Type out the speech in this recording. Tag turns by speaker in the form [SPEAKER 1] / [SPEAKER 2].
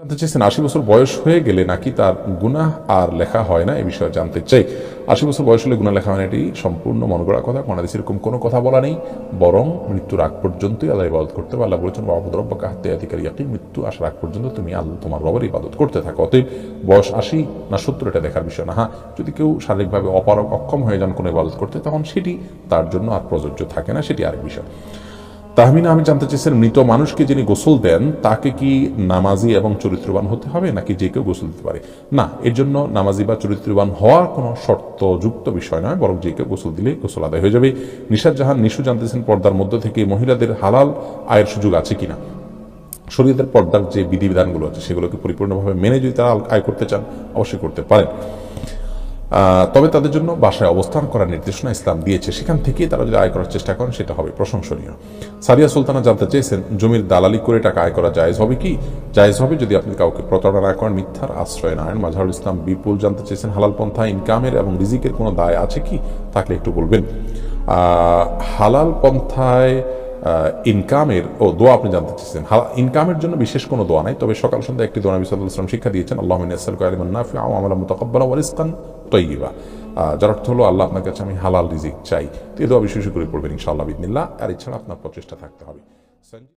[SPEAKER 1] জানতে চেয়েছেন, আশি বছর বয়স হয়ে গেলে নাকি তার গুনাহ আর লেখা হয় না? এ বিষয়ে জানতে চাই। আশি বছর বয়স হলে গুনাহ লেখা হয় না, এটি সম্পূর্ণ মন গড়া কথা। কোনাদিস এরকম কোনো কথা বলা নেই, বরং মৃত্যুর আগ পর্যন্তই আল্লাহ ইবাদত করতে হবে। আল্লাহ বলেছেন বাবুদ রব্বাকা হাতে অধিকারী ইয়াকি মৃত্যু আসার আগ পর্যন্ত তুমি আল্লাহ, তোমার রবের ইবাদত করতে থাকো। অতএব বয়স আশি না সত্তর, এটা দেখার বিষয় না। হ্যাঁ যদি কেউ শারীরিকভাবে অপারক অক্ষম হয়ে যান কোনো ইবাদত করতে, তখন সেটি তার জন্য আর প্রযোজ্য থাকে না, সেটি আরেক বিষয়। তাহমিনা, আমি জানতে চেয়েছেন মৃত মানুষকে যিনি গোসল দেন, তাকে কি নামাজি এবং চরিত্রবান হতে হবে, নাকি যে কেউ গোসল দিতে পারে? না, এর জন্য নামাজি বা চরিত্রবান হওয়ার কোনো শর্তযুক্ত বিষয় নয়, বরং যে কেউ গোসল দিলে গোসল আদায় হয়ে যাবে। নিশাদ জাহান, নিশু জানতেছেন, পর্দার মধ্য থেকে মহিলাদের হালাল আয়ের সুযোগ আছে কিনা? শরীয়তের পর্দার যে বিধিবিধানগুলো আছে, সেগুলোকে পরিপূর্ণভাবে মেনে যদি তারা আয় করতে চান, অবশ্যই করতে পারেন। তবে তাদের জন্য বাসায় অবস্থান করার নির্দেশনা ইসলাম দিয়েছে। সেখান থেকে তারা যদি আয় করার চেষ্টা করেন, সেটা হবে প্রশংসনীয়। সারিয়া সুলতানা জানতে চেয়েছেন, জমির দালালি করে টাকা আয় করা জায়েজ হবে কি? জায়েজ হবে যদি আপনি কাউকে প্রতারণা না করেন, মিথ্যার আশ্রয় না আনেন মাঝহারুল ইসলাম বিপুল জানতে চেয়েছেন, হালাল পন্থা, ইনকামের এবং রিজিকের কোনো দায় আছে কি? থাকলে একটু বলবেন। হালাল পন্থায় ইনকামের ও দোয়া আপনি জানতে চেয়েছেন। ইনকামের জন্য বিশেষ কোনো দোয়া নাই, তবে সকাল সন্ধ্যা একটি দোয়া নবী সাল্লাল্লাহু শিক্ষা দিয়েছেন, আল্লাহ ওয়া আমালাম মুতাকাব্বালা ওয়া তাইয়্যিবা যার অর্থ হলো, আল্লাহ আপনার কাছে আমি হালাল রিজিক চাই। তো এ দোয়া বিশেষ করে পড়বেন ইনশাআল্লাহ বিদিনিল্লাহ। আর এছাড়া আপনার প্রচেষ্টা থাকতে হবে।